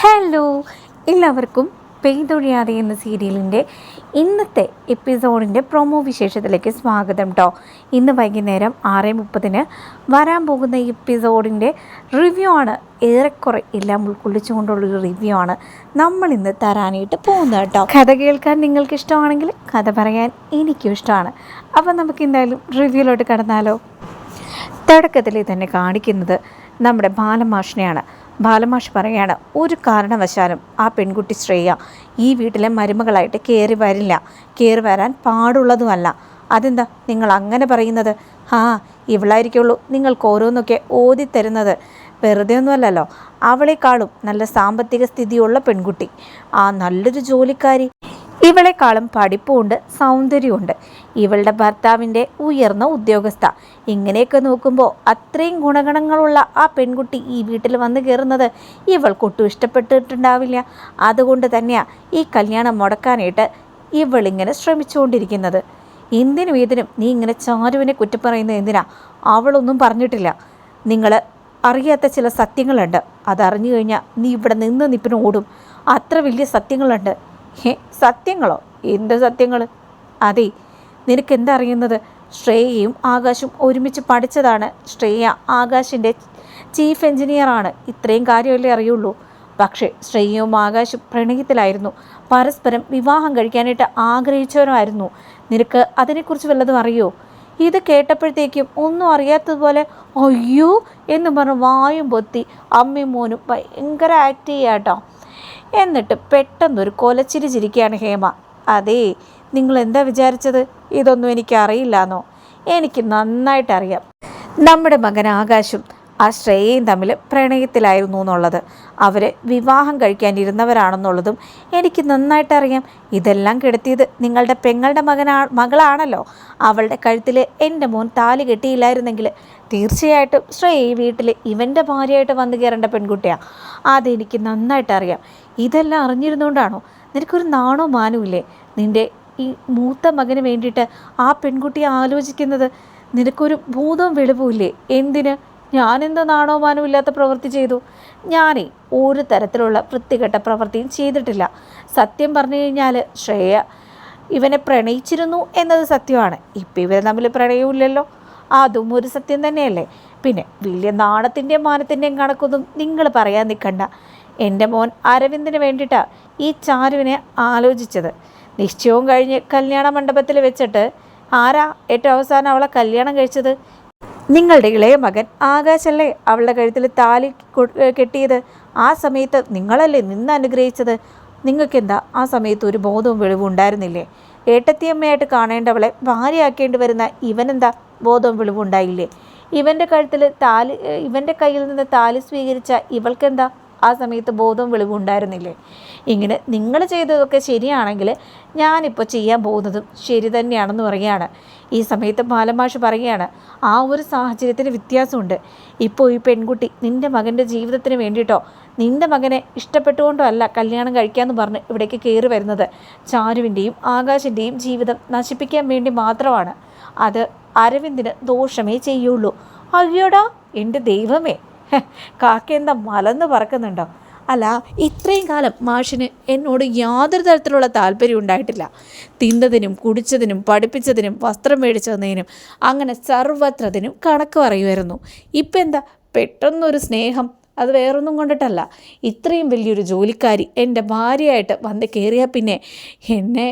Hello എല്ലാവർക്കും പെയ്തൊഴിയാതെ എന്ന സീരിയലിന്റെ ഇന്നത്തെ എപ്പിസോഡിന്റെ പ്രൊമോ വിശേഷത്തിലേക്ക് സ്വാഗതം കേട്ടോ ഇന്ന് വൈകുന്നേരം ആറ് മുപ്പതിന് വരാൻ പോകുന്ന എപ്പിസോഡിന്റെ റിവ്യൂ ആണ് ഏറെക്കുറെ എല്ലാം ഉൾക്കൊള്ളിച്ചുകൊണ്ടുള്ളൊരു റിവ്യൂ ആണ് നമ്മൾ ഇന്ന് തരാനായിട്ട് പോകുന്നത് കേട്ടോ കഥ കേൾക്കാൻ നിങ്ങൾക്ക് ഇഷ്ടമാണെങ്കിൽ കഥ പറയാൻ എനിക്കും ഇഷ്ടമാണ്. അപ്പോൾ നമുക്ക് എന്തായാലും റിവ്യൂലോട്ട് കടന്നാലോ. തുടക്കത്തിൽ തന്നെ കാണിക്കുന്നത് നമ്മുടെ ബാലമാഷിനെയാണ്. ബാലമാഷ് പറയാണ് ഒരു കാരണവശാലും ആ പെൺകുട്ടി ശ്രേയ ഈ വീട്ടിലെ മരുമകളായിട്ട് കയറി വരില്ല. കയറി വരാൻ പാടുള്ളതുമല്ല. അതെന്താ നിങ്ങൾ അങ്ങനെ പറയുന്നത്? ആ ഇവളായിരിക്കുള്ളൂ നിങ്ങൾക്ക് ഓരോന്നൊക്കെ ഓതി തരുന്നത് വെറുതെ ഒന്നുമല്ലല്ലോ അവളെക്കാളും നല്ല സാമ്പത്തിക സ്ഥിതിയുള്ള പെൺകുട്ടി. ആ നല്ലൊരു ജോലിക്കാരി. ഇവളെക്കാളും പഠിപ്പുമുണ്ട് സൗന്ദര്യമുണ്ട്. ഇവളുടെ ഭർത്താവിന്റെ ഉയർന്ന ഉദ്യോഗസ്ഥ. ഇങ്ങനെയൊക്കെ നോക്കുമ്പോൾ അത്രയും ഗുണഗണങ്ങളുള്ള ആ പെൺകുട്ടി ഈ വീട്ടിൽ വന്ന് കയറുന്നത് ഇവൾക്കൊട്ടും ഇഷ്ടപ്പെട്ടിട്ടുണ്ടാവില്ല. അതുകൊണ്ട് തന്നെയാണ് ഈ കല്യാണം മുടക്കാനായിട്ട് ഇവളിങ്ങനെ ശ്രമിച്ചുകൊണ്ടിരിക്കുന്നത്. എന്തിനും ഏതിനും നീ ഇങ്ങനെ ചാരുവിനെ കുറ്റം പറയുന്നത് എന്തിനാ? അവളൊന്നും പറഞ്ഞിട്ടില്ല. നിങ്ങൾ അറിയാത്ത ചില സത്യങ്ങളുണ്ട്. അതറിഞ്ഞു കഴിഞ്ഞാൽ നീ ഇവിടെ നിന്ന് നിപ്പിന് ഓടും. അത്ര വലിയ സത്യങ്ങളുണ്ട്. ഹേ സത്യങ്ങളോ? എന്ത് സത്യങ്ങൾ അതെ നിനക്ക് അറിയുന്നത് ശ്രേയയും ആകാശും ഒരുമിച്ച് പഠിച്ചതാണ്. ശ്രേയ ആകാശിന്റെ ചീഫ് എഞ്ചിനീയറാണ്. ഇത്രയും കാര്യമല്ലേ അറിയുള്ളൂ. പക്ഷേ ശ്രേയയും ആകാശും പ്രണയത്തിലായിരുന്നു. പരസ്പരം വിവാഹം കഴിക്കാനായിട്ട് ആഗ്രഹിച്ചവരുമായിരുന്നു നിനക്ക് അതിനെക്കുറിച്ച് വല്ലതും അറിയോ? ഇത് കേട്ടപ്പോഴത്തേക്കും ഒന്നും അറിയാത്തതുപോലെ അയ്യോ എന്ന് പറഞ്ഞ് വായും പൊത്തി അമ്മയും മോനും ഭയങ്കര ആക്ട് ചെയ്യാട്ടോ എന്നിട്ട് പെട്ടെന്നൊരു കൊലച്ചിരി ചിരിക്കുകയാണ് ഹേമ. അതേ നിങ്ങൾ എന്താ വിചാരിച്ചത്? ഇതൊന്നും എനിക്ക് അറിയില്ലാന്നോ എനിക്ക് നന്നായിട്ടറിയാം. നമ്മുടെ മകൻ ആകാശും ആ ശ്രേയയും തമ്മിൽ പ്രണയത്തിലായിരുന്നു എന്നുള്ളത്. അവർ വിവാഹം കഴിക്കാനിരുന്നവരാണെന്നുള്ളതും എനിക്ക് നന്നായിട്ടറിയാം. ഇതെല്ലാം കിടത്തിയത് നിങ്ങളുടെ പെങ്ങളുടെ മകനാ മകളാണല്ലോ. അവളുടെ കഴുത്തിൽ എന്റെ മോൻ താലി കെട്ടിയില്ലായിരുന്നെങ്കിൽ തീർച്ചയായിട്ടും ശ്രേയ വീട്ടിൽ ഇവന്റെ ഭാര്യയായിട്ട് വന്നു കയറേണ്ട പെൺകുട്ടിയാണ് അതെനിക്ക് നന്നായിട്ടറിയാം. ഇതെല്ലാം അറിഞ്ഞിരുന്നുകൊണ്ടാണോ നിനക്കൊരു നാണോ മാനുമില്ലേ നിന്റെ ഈ മൂത്ത മകന് വേണ്ടിയിട്ട് ആ പെൺകുട്ടിയെ ആലോചിക്കുന്നത് നിനക്കൊരു ഭൂതവും വെളിവുമില്ലേ എന്തിന്? ഞാനെന്ത് നാണവമാനവും ഇല്ലാത്ത പ്രവൃത്തി ചെയ്തു? ഞാനേ ഒരു തരത്തിലുള്ള വൃത്തികെട്ട പ്രവൃത്തിയും ചെയ്തിട്ടില്ല. സത്യം പറഞ്ഞു കഴിഞ്ഞാൽ ശ്രേയ ഇവനെ പ്രണയിച്ചിരുന്നു എന്നത് സത്യമാണ്. ഇപ്പം ഇവർ തമ്മിൽ പ്രണയമില്ലല്ലോ അതും ഒരു സത്യം തന്നെയല്ലേ? പിന്നെ വലിയ നാണത്തിന്റെയും മാനത്തിന്റെയും കണക്കൊന്നും നിങ്ങൾ പറയാൻ നിൽക്കണ്ട. എന്റെ മോൻ അരവിന്ദിന് വേണ്ടിയിട്ടാണ് ഈ ചാരുവിനെ ആലോചിച്ചത്. നിശ്ചയവും കഴിഞ്ഞ് കല്യാണ മണ്ഡപത്തിൽ വെച്ചിട്ട് ആരാ ഏറ്റവും അവസാനം അവളെ കല്യാണം കഴിച്ചത്? നിങ്ങളുടെ ഇളയ മകൻ ആകാശല്ലേ അവളുടെ കഴുത്തിൽ താലി കെട്ടിയത്? ആ സമയത്ത് നിങ്ങളല്ലേ നിന്ന് അനുഗ്രഹിച്ചത്? നിങ്ങൾക്കെന്താ? ആ സമയത്ത് ഒരു ബോധവും വെളിവും ഉണ്ടായിരുന്നില്ലേ? ഏട്ടത്തിയമ്മയായിട്ട് കാണേണ്ടവളെ ഭാര്യയാക്കേണ്ടി വരുന്ന ഇവനെന്താ ബോധവും വെളിവും ഉണ്ടായില്ലേ? ഇവന്റെ കഴുത്തിൽ താലി ഇവന്റെ കയ്യിൽ നിന്ന് താലി സ്വീകരിച്ച ഇവൾക്കെന്താ ആ സമയത്ത് ബോധവും വെളിവും ഉണ്ടായിരുന്നില്ലേ? ഇങ്ങനെ നിങ്ങൾ ചെയ്തതൊക്കെ ശരിയാണെങ്കിൽ ഞാനിപ്പോൾ ചെയ്യാൻ പോകുന്നതും ശരി തന്നെയാണെന്ന് പറയുകയാണ്. ഈ സമയത്ത് ബാലമാഷ് പറയുകയാണ് ആ ഒരു സാഹചര്യത്തിന് വ്യത്യാസമുണ്ട്. ഇപ്പോൾ ഈ പെൺകുട്ടി നിന്റെ മകന്റെ ജീവിതത്തിന് വേണ്ടിയിട്ടോ നിന്റെ മകനെ ഇഷ്ടപ്പെട്ടുകൊണ്ടോ അല്ല കല്യാണം കഴിക്കാമെന്ന് പറഞ്ഞ് ഇവിടേക്ക് കയറി വരുന്നത്. ചാരുവിന്റെയും ആകാശിന്റെയും ജീവിതം നശിപ്പിക്കാൻ വേണ്ടി മാത്രമാണ്. അത് അരവിന്ദിന് ദോഷമേ ചെയ്യുള്ളൂ. അയ്യോടാ എന്റെ ദൈവമേ. കാക്കെന്താ മലന്ന് പറക്കുന്നുണ്ടോ? അല്ല ഇത്രയും കാലം മാഷിന് എന്നോട് യാതൊരു തരത്തിലുള്ള താല്പര്യം ഉണ്ടായിട്ടില്ല. തിന്നതിനും കുടിച്ചതിനും പഠിപ്പിച്ചതിനും വസ്ത്രം മേടിച്ചതിനും അങ്ങനെ സർവത്രതിനും കണക്ക് പറയുമായിരുന്നു. ഇപ്പം എന്താ? പെട്ടെന്നൊരു സ്നേഹം. അത് വേറൊന്നും കൊണ്ടിട്ടല്ല. ഇത്രയും വലിയൊരു ജോലിക്കാരി എന്റെ ഭാര്യയായിട്ട് വന്ന് കയറിയാൽ പിന്നെ എന്നെ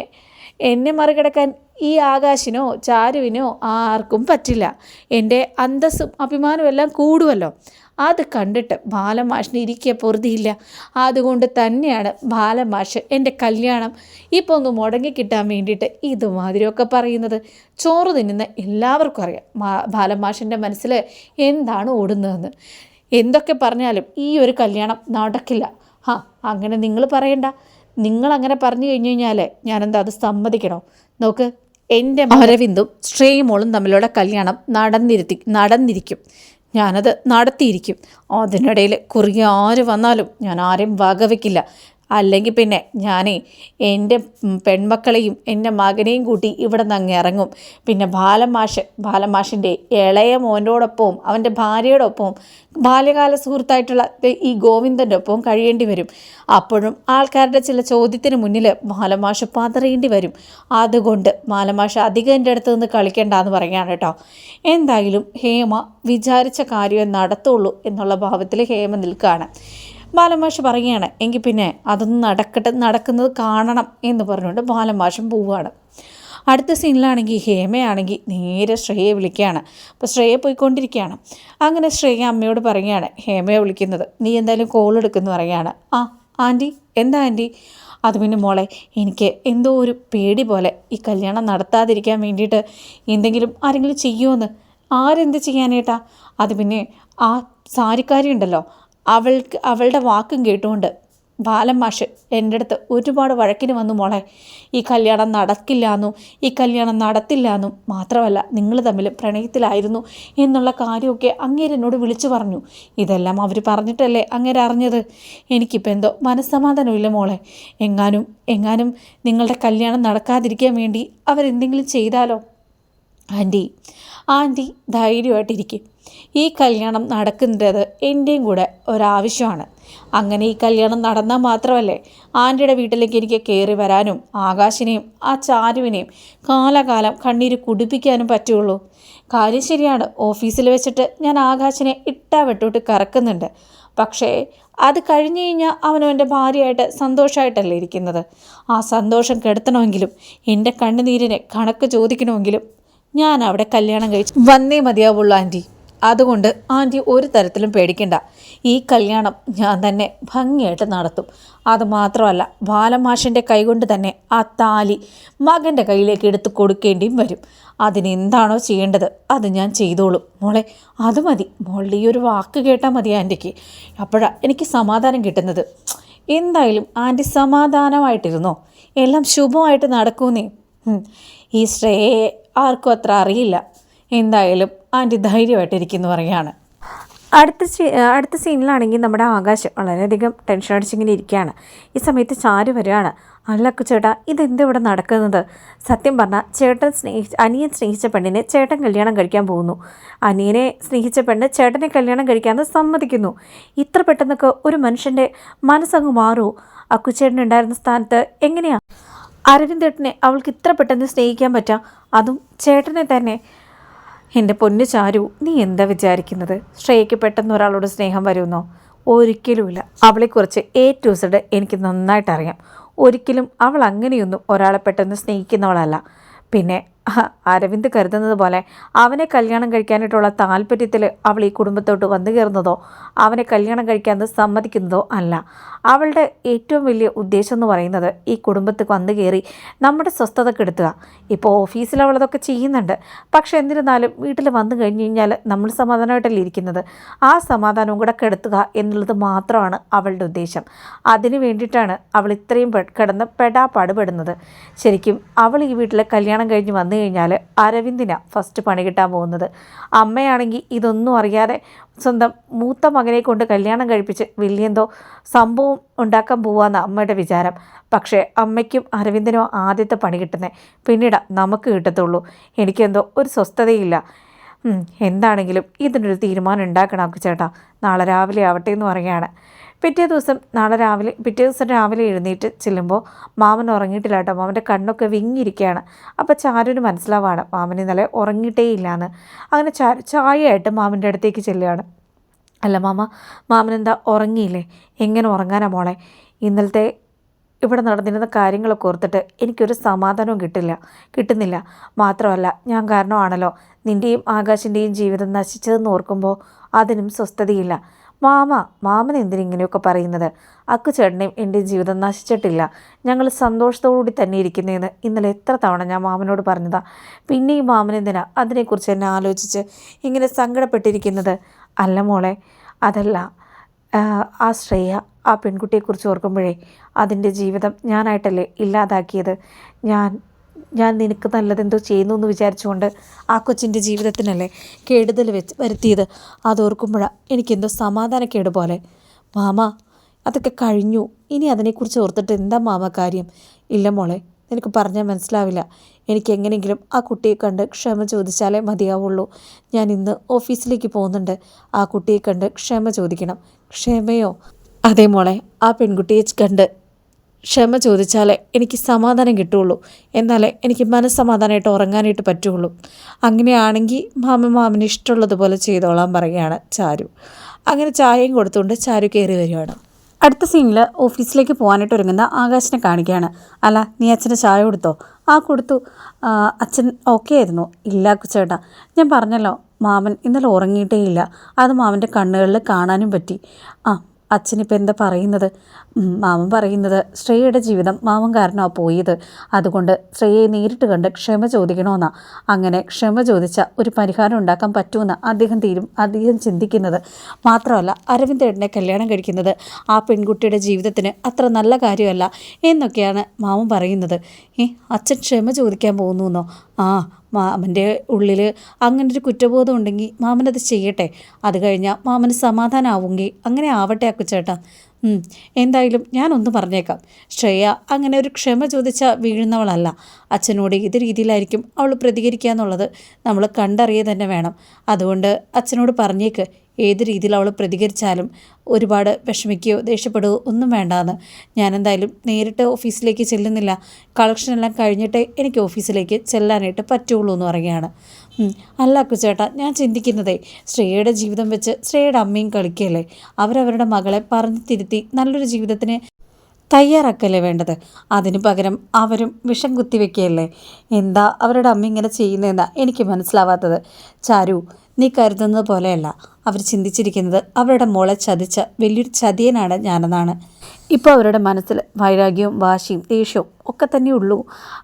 എന്നെ മറികടക്കാൻ ഈ ആകാശിനോ ചാരുവിനോ ആർക്കും പറ്റില്ല. എന്റെ അന്തസ്സും അഭിമാനവും എല്ലാം കൂടുമല്ലോ. അത് കണ്ടിട്ട് ബാലമാഷിന് ഇരിക്കുക പൊറുതിയില്ല. അതുകൊണ്ട് തന്നെയാണ് ബാലമാഷ് എന്റെ കല്യാണം ഇപ്പോൾ ഒന്ന് മുടങ്ങി കിട്ടാൻ വേണ്ടിയിട്ട് ഇതുമാതിരിയൊക്കെ പറയുന്നത്. ചോറ് തിന്നുന്ന എല്ലാവർക്കും അറിയാം ബാലമാഷിന്റെ മനസ്സിൽ എന്താണ് ഓടുന്നതെന്ന്. എന്തൊക്കെ പറഞ്ഞാലും ഈ ഒരു കല്യാണം നടക്കില്ല. ആ അങ്ങനെ നിങ്ങൾ പറയണ്ട. നിങ്ങളങ്ങനെ പറഞ്ഞു കഴിഞ്ഞു കഴിഞ്ഞാൽ ഞാനെന്താ അത് സമ്മതിക്കണോ? നോക്ക്. എന്റെ അരവിന്ദും ശ്രേയമോളും തമ്മിലുള്ള കല്യാണം നടന്നിരുത്തി നടന്നിരിക്കും. ഞാനത് നടത്തിയിരിക്കും. അതിനിടയിൽ കുറുകെ ആര് വന്നാലും ഞാൻ ആരെയും വകവയ്ക്കില്ല അല്ലെങ്കിൽ പിന്നെ ഞാനേ എന്റെ പെൺമക്കളെയും എന്റെ മകനെയും കൂട്ടി ഇവിടെ നിന്ന് അങ്ങ് ഇറങ്ങും. പിന്നെ ബാലമാഷ് ബാലമാഷിന്റെ ഇളയ മോനോടൊപ്പവും അവന്റെ ഭാര്യയോടൊപ്പവും ബാല്യകാല സുഹൃത്തായിട്ടുള്ള ഈ ഗോവിന്ദന്റെ ഒപ്പവും കഴിയേണ്ടി വരും. അപ്പോഴും ആൾക്കാരുടെ ചില ചോദ്യത്തിന് മുന്നിൽ ബാലമാഷ് പതറേണ്ടി വരും. അതുകൊണ്ട് ബാലമാഷ് അധികം എന്റെ അടുത്ത് നിന്ന് കളിക്കേണ്ടെന്ന് പറയുകയാണ് കേട്ടോ. എന്തായാലും ഹേമ വിചാരിച്ച കാര്യം നടത്തുള്ളൂ എന്നുള്ള ഭാവത്തിൽ ഹേമ നിൽക്കുകയാണ്. ബാലമാഷ് പറയുകയാണ് എങ്കിൽ പിന്നെ അതൊന്നും നടക്കട്ടെ നടക്കുന്നത് കാണണം എന്ന് പറഞ്ഞുകൊണ്ട് ബാലമാഷും പോവുകയാണ്. അടുത്ത സീനിലാണെങ്കിൽ ഹേമയാണെങ്കിൽ നേരെ ശ്രേയയെ വിളിക്കുകയാണ്. അപ്പോൾ ശ്രേയ പോയിക്കൊണ്ടിരിക്കുകയാണ്. അങ്ങനെ ശ്രേയ അമ്മയോട് പറയുകയാണ് ഹേമയെ വിളിക്കുന്നത് നീ എന്തായാലും കോൾ എടുക്കുന്നു പറയുകയാണ്. ആ ആന്റി എന്താ ആന്റി? അത് പിന്നെ മോളെ എനിക്ക് എന്തോ ഒരു പേടി പോലെ ഈ കല്യാണം നടത്താതിരിക്കാൻ വേണ്ടിയിട്ട് എന്തെങ്കിലും ആരെങ്കിലും ചെയ്യുമെന്ന് ആരെന്ത് ചെയ്യാനേട്ടാ അത് പിന്നെ ആ സാരിക്കാരി ഉണ്ടല്ലോ അവൾക്ക് അവളുടെ വാക്കും കേട്ടുകൊണ്ട് ബാലൻ മാഷ് എന്റെ അടുത്ത് ഒരുപാട് വഴക്കിന് വന്നു മോളെ. ഈ കല്യാണം നടക്കില്ലാന്നും ഈ കല്യാണം നടത്തില്ലാന്നും മാത്രമല്ല നിങ്ങൾ തമ്മിൽ പ്രണയത്തിലായിരുന്നു എന്നുള്ള കാര്യമൊക്കെ അങ്ങേരെന്നോട് വിളിച്ചു പറഞ്ഞു. ഇതെല്ലാം അവർ പറഞ്ഞിട്ടല്ലേ അങ്ങേര് അറിഞ്ഞത്? എനിക്കിപ്പോൾ എന്തോ മനസ്സമാധാനമില്ല മോളെ. എങ്ങാനും എങ്ങാനും നിങ്ങളുടെ കല്യാണം നടക്കാതിരിക്കാൻ വേണ്ടി അവരെന്തെങ്കിലും ചെയ്താലോ? ആന്റി ആന്റി ധൈര്യമായിട്ടിരിക്കും. ഈ കല്യാണം നടക്കുന്നത് എന്റെയും കൂടെ ഒരാവശ്യമാണ്. അങ്ങനെ ഈ കല്യാണം നടന്നാൽ മാത്രമല്ലേ ആന്റിയുടെ വീട്ടിലേക്ക് എനിക്ക് കയറി വരാനും ആകാശിനെയും ആ ചാരുവിനെയും കാലകാലം കണ്ണീര് കുടിപ്പിക്കാനും പറ്റുള്ളൂ. കാര്യം ശരിയാണ് ഓഫീസിൽ വെച്ചിട്ട് ഞാൻ ആകാശിനെ ഇട്ടാ വെട്ടോട്ട് കറക്കുന്നുണ്ട്. പക്ഷേ അത് കഴിഞ്ഞു കഴിഞ്ഞാൽ അവനവന്റെ ഭാര്യയായിട്ട് സന്തോഷമായിട്ടല്ലേ ഇരിക്കുന്നത്. ആ സന്തോഷം കെടുത്തണമെങ്കിലും എന്റെ കണ്ണുനീരിനെ കണക്ക് ചോദിക്കണമെങ്കിലും ഞാൻ അവിടെ കല്യാണം കഴിച്ച് വന്നേ മതിയാവുള്ളൂ ആന്റി. അതുകൊണ്ട് ആന്റി ഒരു തരത്തിലും പേടിക്കണ്ട. ഈ കല്യാണം ഞാൻ തന്നെ ഭംഗിയായിട്ട് നടത്തും. അതുമാത്രമല്ല ബാലമാഷിന്റെ കൈകൊണ്ട് തന്നെ ആ താലി മകന്റെ കയ്യിലേക്ക് എടുത്ത് കൊടുക്കേണ്ടിയും വരും. അതിനെന്താണോ ചെയ്യേണ്ടത് അത് ഞാൻ ചെയ്തോളും. മോളെ അത് മതി. മോളുടെ ഈ ഒരു വാക്ക് കേട്ടാൽ മതി ആന്റിക്ക്. അപ്പോഴാണ് എനിക്ക് സമാധാനം കിട്ടുന്നത്. എന്തായാലും ആന്റി സമാധാനമായിട്ടിരുന്നോ? എല്ലാം ശുഭമായിട്ട് നടക്കൂന്നേ. ഈ ശ്രേയയെ ആർക്കും അത്ര അറിയില്ല. എന്തായാലും ആന്റി ധൈര്യമായിട്ടിരിക്കുന്നു പറയാണ് അടുത്ത അടുത്ത സീനിലാണെങ്കിൽ നമ്മുടെ ആകാശം വളരെയധികം ടെൻഷൻ അടിച്ചിങ്ങനെ ഇരിക്കുകയാണ്. ഈ സമയത്ത് ചാരു വരികയാണ്. അല്ല ചേട്ടാ ഇതെന്താ ഇവിടെ നടക്കുന്നത്? സത്യം പറഞ്ഞാൽ ചേട്ടൻ സ്നേഹിച്ച അനിയൻ സ്നേഹിച്ച പെണ്ണിനെ ചേട്ടൻ കല്യാണം കഴിക്കാൻ പോകുന്നു. അനിയനെ സ്നേഹിച്ച പെണ്ണ് ചേട്ടനെ കല്യാണം കഴിക്കാമെന്ന് സമ്മതിക്കുന്നു. ഇത്ര പെട്ടെന്നൊക്കെ ഒരു മനുഷ്യന്റെ മനസ്സങ്ങ് മാറുമോ അക്കുച്ചേട്ടൻ ഉണ്ടായിരുന്ന സ്ഥാനത്ത് എങ്ങനെയാ അരവിന്ദേട്ടനെ അവൾക്ക് ഇത്ര പെട്ടെന്ന് സ്നേഹിക്കാൻ പറ്റാം. അതും ചേട്ടനെ തന്നെ. എന്റെ പൊന്നു ചാരു നീ എന്താ വിചാരിക്കുന്നത്? ശ്രേയയ്ക്ക് പെട്ടെന്ന് ഒരാളോട് സ്നേഹം വരുമെന്നോ ഒരിക്കലുമില്ല. അവളെക്കുറിച്ച് എ ടു സെഡ് എനിക്ക് നന്നായിട്ട് അറിയാം. ഒരിക്കലും അവൾ അങ്ങനെയൊന്നും ഒരാളെ പെട്ടെന്ന് സ്നേഹിക്കുന്നവളല്ല. പിന്നെ അരവിന്ദ് കരുതുന്നത് പോലെ അവനെ കല്യാണം കഴിക്കാനായിട്ടുള്ള താല്പര്യത്തിൽ അവൾ ഈ കുടുംബത്തോട്ട് വന്നു കയറുന്നതോ അവനെ കല്യാണം കഴിക്കാൻ സമ്മതിക്കുന്നതോ അല്ല. അവളുടെ ഏറ്റവും വലിയ ഉദ്ദേശം എന്ന് പറയുന്നത് ഈ കുടുംബത്തിൽ വന്നു കയറി നമ്മുടെ സ്വസ്ഥത കെടുത്തുക ഇപ്പോൾ ഓഫീസിൽ അവളതൊക്കെ ചെയ്യുന്നുണ്ട്. പക്ഷേ എന്നിരുന്നാലും വീട്ടിൽ വന്നു കഴിഞ്ഞ് കഴിഞ്ഞാൽ നമ്മൾ സമാധാനമായിട്ടല്ലേ ഇരിക്കുന്നത്? ആ സമാധാനവും കൂടെ കെടുത്തുക എന്നുള്ളത് മാത്രമാണ് അവളുടെ ഉദ്ദേശം. അതിന് വേണ്ടിയിട്ടാണ് അവൾ ഇത്രയും കിടന്ന് പെടാ പാടുപെടുന്നത്. ശരിക്കും അവൾ ഈ വീട്ടിൽ കല്യാണം കഴിഞ്ഞ് വന്നു കഴിഞ്ഞാൽ അരവിന്ദിനാണ് ഫസ്റ്റ് പണി കിട്ടാൻ പോകുന്നത്. അമ്മയാണെങ്കിൽ ഇതൊന്നും അറിയാതെ സ്വന്തം മൂത്ത മകനെ കൊണ്ട് കല്യാണം കഴിപ്പിച്ച് വലിയെന്തോ സംഭവം ഉണ്ടാക്കാൻ പോവാന്ന അമ്മയുടെ വിചാരം. പക്ഷേ അമ്മയ്ക്കും അരവിന്ദനോ ആദ്യത്തെ പണി കിട്ടുന്നത് പിന്നീട് നമുക്ക് കിട്ടത്തുള്ളൂ. എനിക്കെന്തോ ഒരു സ്വസ്ഥതയില്ല. എന്താണെങ്കിലും ഇതിനൊരു തീരുമാനം ഉണ്ടാക്കണം ചേട്ടാ. നാളെ രാവിലെ ആവട്ടെ എന്ന് പറയുകയാണ്. പിറ്റേ ദിവസം നാളെ രാവിലെ പിറ്റേ ദിവസം രാവിലെ എഴുന്നേറ്റ് ചെല്ലുമ്പോൾ മാമൻ ഉറങ്ങിയിട്ടില്ല കേട്ടോ. മാമന്റെ കണ്ണൊക്കെ വിങ്ങിയിരിക്കുകയാണ് അപ്പോൾ ചാരുവിന് മനസ്സിലാവാണ് മാമൻ ഇന്നലെ ഉറങ്ങിയിട്ടേ ഇല്ലാന്ന് അങ്ങനെ ചാ ചായയായിട്ട് മാമന്റെ അടുത്തേക്ക് ചെല്ലുകയാണ്. അല്ല മാമ മാമനെന്താ ഉറങ്ങിയില്ലേ? എങ്ങനെ ഉറങ്ങാനാ മോളെ? ഇന്നലത്തെ ഇവിടെ നടന്നിരുന്ന കാര്യങ്ങളൊക്കെ ഓർത്തിട്ട് എനിക്കൊരു സമാധാനവും കിട്ടില്ല കിട്ടുന്നില്ല. മാത്രമല്ല ഞാൻ കാരണമാണല്ലോ നിന്റെയും ആകാശിന്റെയും ജീവിതം നശിച്ചതെന്ന് ഓർക്കുമ്പോൾ അതിനും സ്വസ്ഥതയില്ല. മാമ മാമൻ എന്തിനിങ്ങനെയൊക്കെ പറയുന്നത്? അക്കു ചേട്ടനെയും എന്റെ ജീവിതം നശിച്ചിട്ടില്ല. ഞങ്ങൾ സന്തോഷത്തോടുകൂടി തന്നെ ഇരിക്കുന്നതെന്ന് ഇന്നലെ എത്ര തവണ ഞാൻ മാമനോട് പറഞ്ഞതാ. പിന്നെയും മാമനെന്തിനാ അതിനെക്കുറിച്ച് എന്നെ ആലോചിച്ച് ഇങ്ങനെ സങ്കടപ്പെട്ടിരിക്കുന്നത്? അല്ല മോളെ അതല്ല ആ, ശ്രേയ ആ പെൺകുട്ടിയെക്കുറിച്ച് ഓർക്കുമ്പോഴേ അതിന്റെ ജീവിതം ഞാനായിട്ടല്ലേ ഇല്ലാതാക്കിയത്. ഞാൻ ഞാൻ നിനക്ക് നല്ലതെന്തോ ചെയ്യുന്നു എന്ന് വിചാരിച്ചുകൊണ്ട് ആ കൊച്ചിന്റെ ജീവിതത്തിനല്ലേ കേടുതൽ വെച്ച് വരുത്തിയത്. അതോർക്കുമ്പോഴാണ് എനിക്കെന്തോ സമാധാനക്കേട് പോലെ. മാമ അതൊക്കെ കഴിഞ്ഞു. ഇനി അതിനെക്കുറിച്ച് ഓർത്തിട്ട് എന്താ മാമ കാര്യം? ഇല്ല മോളെ നിനക്ക് പറഞ്ഞാൽ മനസ്സിലാവില്ല. എനിക്ക് എങ്ങനെയെങ്കിലും ആ കുട്ടിയെ കണ്ട് ക്ഷമ ചോദിച്ചാലേ മതിയാവുള്ളൂ. ഞാൻ ഇന്ന് ഓഫീസിലേക്ക് പോകുന്നുണ്ട്. ആ കുട്ടിയെ കണ്ട് ക്ഷമ ചോദിക്കണം. ക്ഷമയോ? അതെ മോളെ ആ പെൺകുട്ടിയെ കണ്ട് ക്ഷമ ചോദിച്ചാലേ എനിക്ക് സമാധാനം കിട്ടുള്ളൂ. എന്നാലേ എനിക്ക് മനസ്സമാധാനമായിട്ട് ഉറങ്ങാനായിട്ട് പറ്റുള്ളൂ. അങ്ങനെയാണെങ്കിൽ മാമ മാമന് ഇഷ്ടമുള്ളതുപോലെ ചെയ്തോളാൻ പറയുകയാണ് ചാരു. അങ്ങനെ ചായയും കൊടുത്തുകൊണ്ട് ചാരു കയറി വരികയാണ് അടുത്ത സീനിൽ ഓഫീസിലേക്ക് പോകാനായിട്ട് ഒരുങ്ങുന്ന ആകാശിനെ കാണിക്കുകയാണ് അല്ല നീ അച്ഛന് ചായ കൊടുത്തോ? ആ കൊടുത്തു. അച്ഛൻ ഓക്കെ ആയിരുന്നു. ഇല്ല കുച്ചേട്ടാ. ഞാൻ പറഞ്ഞല്ലോ മാമൻ ഇന്നലെ ഉറങ്ങിയിട്ടേ ഇല്ല അത് മാമന്റെ കണ്ണുകളിൽ കാണാനും പറ്റി. ആ അച്ഛനിപ്പോൾ എന്താ പറയുന്നത്? മാമൻ പറയുന്നത് ശ്രേയയുടെ ജീവിതം മാമൻ കാരണമാണ് പോയത്. അതുകൊണ്ട് ശ്രേയയെ നേരിട്ട് കണ്ട് ക്ഷമ ചോദിക്കണമെന്നാ അങ്ങനെ ക്ഷമ ചോദിച്ച ഒരു പരിഹാരം ഉണ്ടാക്കാൻ പറ്റുമെന്ന് അദ്ദേഹം തീരും അദ്ദേഹം ചിന്തിക്കുന്നത്. മാത്രമല്ല അരവിന്ദേട്ടനെ കല്യാണം കഴിക്കുന്നത് ആ പെൺകുട്ടിയുടെ ജീവിതത്തിന് അത്ര നല്ല കാര്യമല്ല എന്നൊക്കെയാണ് മാമൻ പറയുന്നത്. ഏ അച്ഛൻ ക്ഷമ ചോദിക്കാൻ പോകുന്നു എന്നോ ആ മാമന്റെ ഉള്ളിൽ അങ്ങനെ ഒരു കുറ്റബോധം ഉണ്ടെങ്കിൽ മാമനത് ചെയ്യട്ടെ. അത് കഴിഞ്ഞാൽ മാമന് സമാധാനമാവുമെങ്കിൽ അങ്ങനെ ആവട്ടെ അക്കുച്ചേട്ടാ ചേട്ടാ എന്തായാലും ഞാനൊന്ന് പറഞ്ഞേക്കാം. ശ്രേയ അങ്ങനെ ഒരു ക്ഷമ ചോദിച്ച വീഴുന്നവളല്ല. അച്ഛനോട് ഏത് രീതിയിലായിരിക്കും അവൾ പ്രതികരിക്കുക എന്നുള്ളത് നമ്മൾ കണ്ടറിയുക തന്നെ വേണം. അതുകൊണ്ട് അച്ഛനോട് പറഞ്ഞേക്ക്. ഏത് രീതിയിൽ അവൾ പ്രതികരിച്ചാലും ഒരുപാട് വിഷമിക്കുകയോ ദേഷ്യപ്പെടുകയോ ഒന്നും വേണ്ടാന്ന്. ഞാൻ എന്തായാലും നേരിട്ട് ഓഫീസിലേക്ക് ചെല്ലുന്നില്ല. കളക്ഷൻ എല്ലാം കഴിഞ്ഞിട്ടേ എനിക്ക് ഓഫീസിലേക്ക് ചെല്ലാനായിട്ട് പറ്റുള്ളൂ എന്ന് പറയുകയാണ്. അല്ല കുച്ചേട്ടാ ഞാൻ ചിന്തിക്കുന്നതേ ശ്രേയയുടെ ജീവിതം വെച്ച് ശ്രേയയുടെ അമ്മയും കളിക്കുകയല്ലേ അവരവരുടെ മകളെ പറഞ്ഞു തിരുത്തി നല്ലൊരു ജീവിതത്തിന് തയ്യാറാക്കല്ലേ വേണ്ടത്? അതിനു പകരം അവരും വിഷം കുത്തിവെക്കുകയല്ലേ എന്താ അവരുടെ അമ്മ ഇങ്ങനെ ചെയ്യുന്നതെന്നാ എനിക്ക് മനസ്സിലാവാത്തത്? ചാരു നീ കരുതുന്നത് പോലെയല്ല. അവർ ചിന്തിച്ചിരിക്കുന്നത് അവരുടെ മോളെ ചതിച്ച വലിയൊരു ചതിയനാണ് ഞാനെന്നാണ്. ഇപ്പോൾ അവരുടെ മനസ്സിൽ വൈരാഗ്യവും വാശിയും ദേഷ്യവും ഒക്കെ തന്നെ ഉള്ളൂ.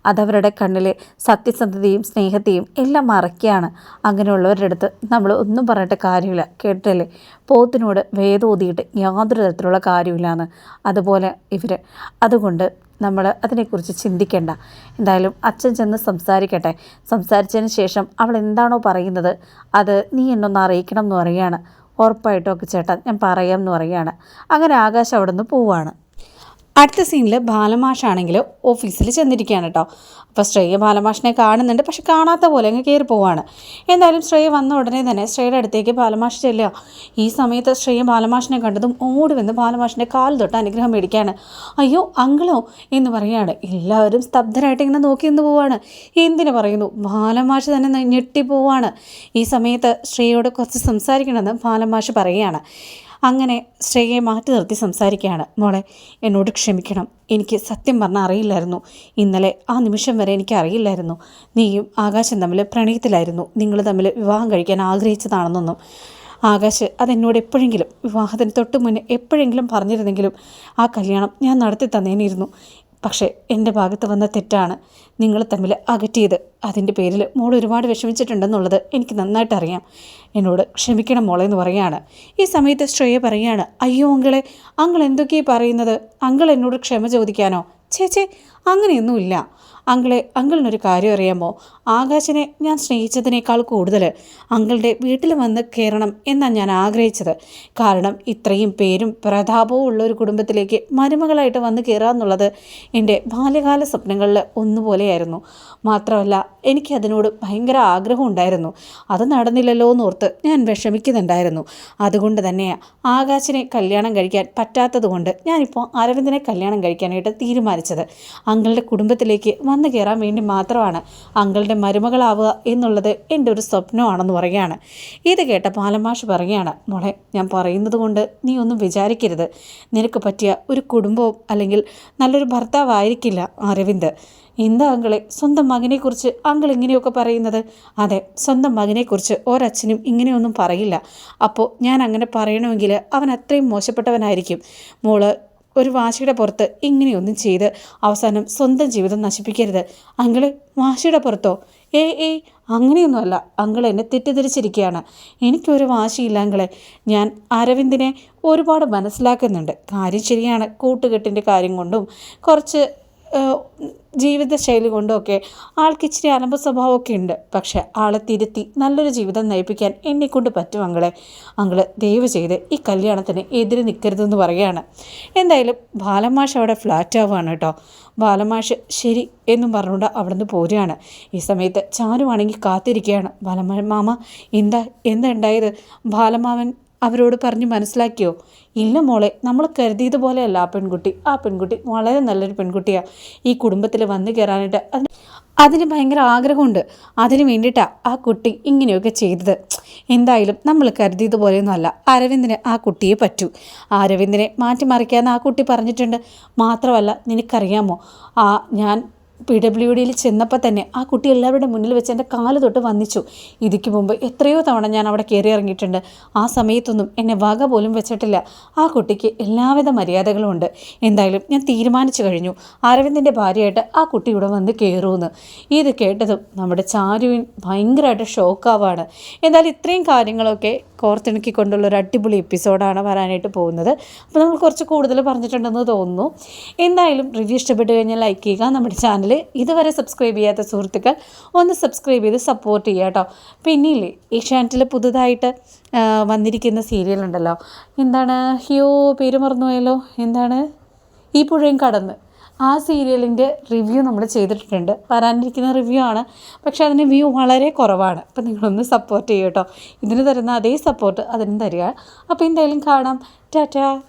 അതവരുടെ കണ്ണിലെ സത്യസന്ധതയും സ്നേഹത്തെയും എല്ലാം മറക്കുകയാണ് അങ്ങനെയുള്ളവരുടെ അടുത്ത് നമ്മൾ ഒന്നും പറഞ്ഞിട്ട് കാര്യമില്ല. കേട്ടല്ലേ പോത്തിനോട് വേദോതിയിട്ട് യാതൊരു തരത്തിലുള്ള കാര്യമില്ലാന്ന് അതുപോലെ ഇവർ അതുകൊണ്ട് നമ്മൾ അതിനെക്കുറിച്ച് ചിന്തിക്കേണ്ട. എന്തായാലും അച്ഛൻ ചെന്ന് സംസാരിക്കട്ടെ. സംസാരിച്ചതിന് ശേഷം അവൾ എന്താണോ പറയുന്നത് അത് നീ എന്നൊന്ന് അറിയിക്കണം എന്ന് പറയുകയാണ്. ഉറപ്പായിട്ടും ഒക്കെ ചേട്ടാ ഞാൻ പറയാം എന്ന് പറയുകയാണ്. അങ്ങനെ ആകാശം അവിടെ നിന്ന് പോവാണ്. അടുത്ത സീനിൽ ബാലമാഷാണെങ്കിൽ ഓഫീസിൽ ചെന്നിരിക്കുകയാണ് കേട്ടോ അപ്പോൾ ശ്രേയ ബാലമാഷിനെ കാണുന്നുണ്ട്. പക്ഷെ കാണാത്ത പോലെ അങ്ങ് കയറി പോവാണ്. എന്തായാലും ശ്രേയ വന്ന ഉടനെ തന്നെ ശ്രേയയുടെ അടുത്തേക്ക് ബാലമാഷ് ചെല്ലുക. ഈ സമയത്ത് ശ്രേയ ബാലമാഷിനെ കണ്ടതും ഓടി വന്ന് ബാലമാഷിന്റെ കാൽ തൊട്ട് അനുഗ്രഹം മേടിക്കുകയാണ്. അയ്യോ അങ്കിളോ എന്ന് പറയുകയാണ് എല്ലാവരും സ്തബ്ധരായിട്ട് ഇങ്ങനെ നോക്കി നിന്ന് പോവാണ്. എന്തിനു പറയുന്നു? ബാലമാഷ് തന്നെ ഞെട്ടിപ്പോവാണ് ഈ സമയത്ത് ശ്രേയയോട് കുറച്ച് സംസാരിക്കണമെന്ന് ബാലമാഷ് പറയുകയാണ്. അങ്ങനെ ശ്രേയയെ മാറ്റി നിർത്തി സംസാരിക്കുകയാണ്. മോളെ എന്നോട് ക്ഷമിക്കണം. എനിക്ക് സത്യം പറഞ്ഞാൽ അറിയില്ലായിരുന്നു. ഇന്നലെ ആ നിമിഷം വരെ എനിക്ക് അറിയില്ലായിരുന്നു. നീയും ആകാശം തമ്മിൽ പ്രണയത്തിലായിരുന്നു. നിങ്ങൾ തമ്മിൽ വിവാഹം കഴിക്കാൻ ആഗ്രഹിച്ചതാണെന്നൊന്നും. ആകാശ് അതെന്നോട് എപ്പോഴെങ്കിലും വിവാഹത്തിന് തൊട്ട് മുന്നേ എപ്പോഴെങ്കിലും പറഞ്ഞിരുന്നെങ്കിലും ആ കല്യാണം ഞാൻ നടത്തി തന്നേനിരുന്നു പക്ഷേ എന്റെ ഭാഗത്ത് വന്ന തെറ്റാണ് നിങ്ങൾ തമ്മിൽ അകറ്റിയത്. അതിന്റെ പേരിൽ മോൾ ഒരുപാട് വിഷമിച്ചിട്ടുണ്ടെന്നുള്ളത് എനിക്ക് നന്നായിട്ട് അറിയാം എന്നോട് ക്ഷമിക്കണം മോളെ എന്ന് പറയുകയാണ് ഈ സമയത്ത് ശ്രേയ പറയുകയാണ് അയ്യോ അങ്കിളെ അങ്കിൾ എന്തൊക്കെയാണ് പറയുന്നത്? അങ്കിൾ എന്നോട് ക്ഷമ ചോദിക്കാനോ? ചേച്ചേ അങ്ങനെയൊന്നുമില്ല. അങ്കിളെ അങ്കിളിനൊരു കാര്യം അറിയാമോ? ആകാശിനെ ഞാൻ സ്നേഹിച്ചതിനേക്കാൾ കൂടുതൽ അങ്കിളുടെ വീട്ടിൽ വന്ന് കയറണം എന്നാണ് ഞാൻ ആഗ്രഹിച്ചത്. കാരണം ഇത്രയും പേരും പ്രതാപവും ഉള്ള ഒരു കുടുംബത്തിലേക്ക് മരുമകളായിട്ട് വന്ന് കയറാമെന്നുള്ളത് എന്റെ ബാല്യകാല സ്വപ്നങ്ങളിൽ ഒന്നുപോലെയായിരുന്നു. മാത്രമല്ല എനിക്ക് അതിനോട് ഭയങ്കര ആഗ്രഹം ഉണ്ടായിരുന്നു. അത് നടന്നില്ലല്ലോ എന്നോർത്ത് ഞാൻ വിഷമിക്കുന്നുണ്ടായിരുന്നു. അതുകൊണ്ട് തന്നെ ആകാശിനെ കല്യാണം കഴിക്കാൻ പറ്റാത്തതുകൊണ്ട് ഞാനിപ്പോൾ അരവിന്ദനെ കല്യാണം കഴിക്കാനായിട്ട് തീരുമാനിച്ചത്. അങ്കിളുടെ കുടുംബത്തിലേക്ക് വന്നു കയറാൻ വേണ്ടി മാത്രമാണ് അങ്കിളുടെ മരുമകളാവുക എന്നുള്ളത് എന്റെ ഒരു സ്വപ്നമാണെന്ന് പറയുകയാണ്. ഇത് കേട്ട പാലമാഷ് പറയുകയാണ് മോളെ ഞാൻ പറയുന്നത് കൊണ്ട് നീ ഒന്നും വിചാരിക്കരുത്. നിനക്ക് പറ്റിയ ഒരു കുടുംബവും അല്ലെങ്കിൽ നല്ലൊരു ഭർത്താവായിരിക്കില്ല അരവിന്ദ്. എന്താ അങ്കിളെ സ്വന്തം മകനെക്കുറിച്ച് അങ്കിൾ ഇങ്ങനെയൊക്കെ പറയുന്നത്? അതെ സ്വന്തം മകനെക്കുറിച്ച് ഒരച്ഛനും ഇങ്ങനെയൊന്നും പറയില്ല. അപ്പോൾ ഞാൻ അങ്ങനെ പറയണമെങ്കിൽ അവൻ അത്രയും മോശപ്പെട്ടവനായിരിക്കും. മോൾ ഒരു വാശിയുടെ പുറത്ത് ഇങ്ങനെയൊന്നും ചെയ്ത് അവസാനം സ്വന്തം ജീവിതം നശിപ്പിക്കരുത്. അങ്കിൾ വാശിയുടെ പുറത്തോ? ഏ ഏയ് അങ്ങനെയൊന്നുമല്ല. അങ്കിൾ എന്നെ തെറ്റിദ്ധരിച്ചിരിക്കുകയാണ്. എനിക്കൊരു വാശിയില്ല അങ്കിളെ. ഞാൻ അരവിന്ദിനെ ഒരുപാട് മനസ്സിലാക്കുന്നുണ്ട്. കാര്യം ശരിയാണ്. കൂട്ടുകെട്ടിന്റെ കാര്യം കൊണ്ടും കുറച്ച് ജീവിതശൈലി കൊണ്ടൊക്കെ ആൾക്ക് ഇച്ചിരി അലമ്പ സ്വഭാവമൊക്കെ ഉണ്ട്. പക്ഷെ ആളെ തിരുത്തി നല്ലൊരു ജീവിതം നയിപ്പിക്കാൻ എന്നെക്കൊണ്ട് പറ്റും അങ്ങളെ അങ്ങൾ ദയവ് ചെയ്ത് ഈ കല്യാണത്തിന് എതിര് നിൽക്കരുതെന്ന് പറയുകയാണ്. എന്തായാലും ബാലമാഷ് അവിടെ ഫ്ലാറ്റ് ആവുകയാണ് കേട്ടോ. ബാലമാഷ് ശരി എന്നും പറഞ്ഞുകൊണ്ട് അവിടെ നിന്ന് പോരുകയാണ്. ഈ സമയത്ത് ചാരുവാണെങ്കിൽ കാത്തിരിക്കുകയാണ്. ബാലമാ മാമ എന്താ? എന്താ ഉണ്ടായത്? ബാലമാവൻ അവരോട് പറഞ്ഞ് മനസ്സിലാക്കിയോ? ഇല്ല മോളെ നമ്മൾ കരുതിയതുപോലെയല്ല ആ പെൺകുട്ടി. ആ പെൺകുട്ടി വളരെ നല്ലൊരു പെൺകുട്ടിയാണ് ഈ കുടുംബത്തിൽ വന്നു കയറാനായിട്ട് അതിന് അതിന് ഭയങ്കര ആഗ്രഹമുണ്ട്. അതിന് വേണ്ടിയിട്ടാണ് ആ കുട്ടി ഇങ്ങനെയൊക്കെ ചെയ്തത്. എന്തായാലും നമ്മൾ കരുതിയതുപോലെയൊന്നും അല്ല അരവിന്ദിന് ആ കുട്ടിയെ പറ്റൂ. അരവിന്ദിനെ മാറ്റിമറിക്കാമെന്ന് ആ കുട്ടി പറഞ്ഞിട്ടുണ്ട്. മാത്രമല്ല നിനക്കറിയാമോ? ആ ഞാൻ പി ഡബ്ല്യു ഡിയിൽ ചെന്നപ്പോൾ തന്നെ ആ കുട്ടി എല്ലാവരുടെ മുന്നിൽ വെച്ച് എന്റെ കാൽ തൊട്ട് വന്നിച്ചു. ഇതിക്ക് മുമ്പ് എത്രയോ തവണ ഞാൻ അവിടെ കയറി ഇറങ്ങിയിട്ടുണ്ട്. ആ സമയത്തൊന്നും എന്നെ വക പോലും വെച്ചിട്ടില്ല. ആ കുട്ടിക്ക് എല്ലാവിധ മര്യാദകളും ഉണ്ട്. എന്തായാലും ഞാൻ തീരുമാനിച്ചു കഴിഞ്ഞു. അരവിന്ദിന്റെ ഭാര്യയായിട്ട് ആ കുട്ടി ഇവിടെ വന്ന് കയറുമെന്ന് ഇത് കേട്ടതും നമ്മുടെ ചാരുവിൻ ഭയങ്കരമായിട്ട് ഷോക്കാവാണ്. എന്തായാലും ഇത്രയും കാര്യങ്ങളൊക്കെ കോർത്തിണക്കിക്കൊണ്ടുള്ള ഒരു അടിപൊളി എപ്പിസോഡാണ് വരാനായിട്ട് പോകുന്നത്. അപ്പോൾ നമ്മൾ കുറച്ച് കൂടുതൽ പറഞ്ഞിട്ടുണ്ടെന്ന് തോന്നുന്നു. എന്തായാലും റിവ്യൂ ഇഷ്ടപ്പെട്ട് കഴിഞ്ഞാൽ ലൈക്ക് ചെയ്യുക. നമ്മുടെ ചാനൽ ഇതുവരെ സബ്സ്ക്രൈബ് ചെയ്യാത്ത സുഹൃത്തുക്കൾ ഒന്ന് സബ്സ്ക്രൈബ് ചെയ്ത് സപ്പോർട്ട് ചെയ്യുക കേട്ടോ. പിന്നെയില്ലേ ചാനലിൽ പുതുതായിട്ട് വന്നിരിക്കുന്ന സീരിയൽ ഉണ്ടല്ലോ. എന്താണ്? ഹിയോ പേര് മറന്നുപോയല്ലോ. എന്താണ്? ഈ പുഴയും കടന്ന്. ആ സീരിയലിന്റെ റിവ്യൂ നമ്മൾ ചെയ്തിട്ടുണ്ട്. വരാനിരിക്കുന്ന റിവ്യൂ ആണ്. പക്ഷേ അതിന് വ്യൂ വളരെ കുറവാണ്. അപ്പം നിങ്ങളൊന്ന് സപ്പോർട്ട് ചെയ്യൂ കേട്ടോ. ഇതിന് തരുന്ന അതേ സപ്പോർട്ട് അതിന് തരിക. അപ്പോൾ എന്തായാലും കാണാം. ടാറ്റാ.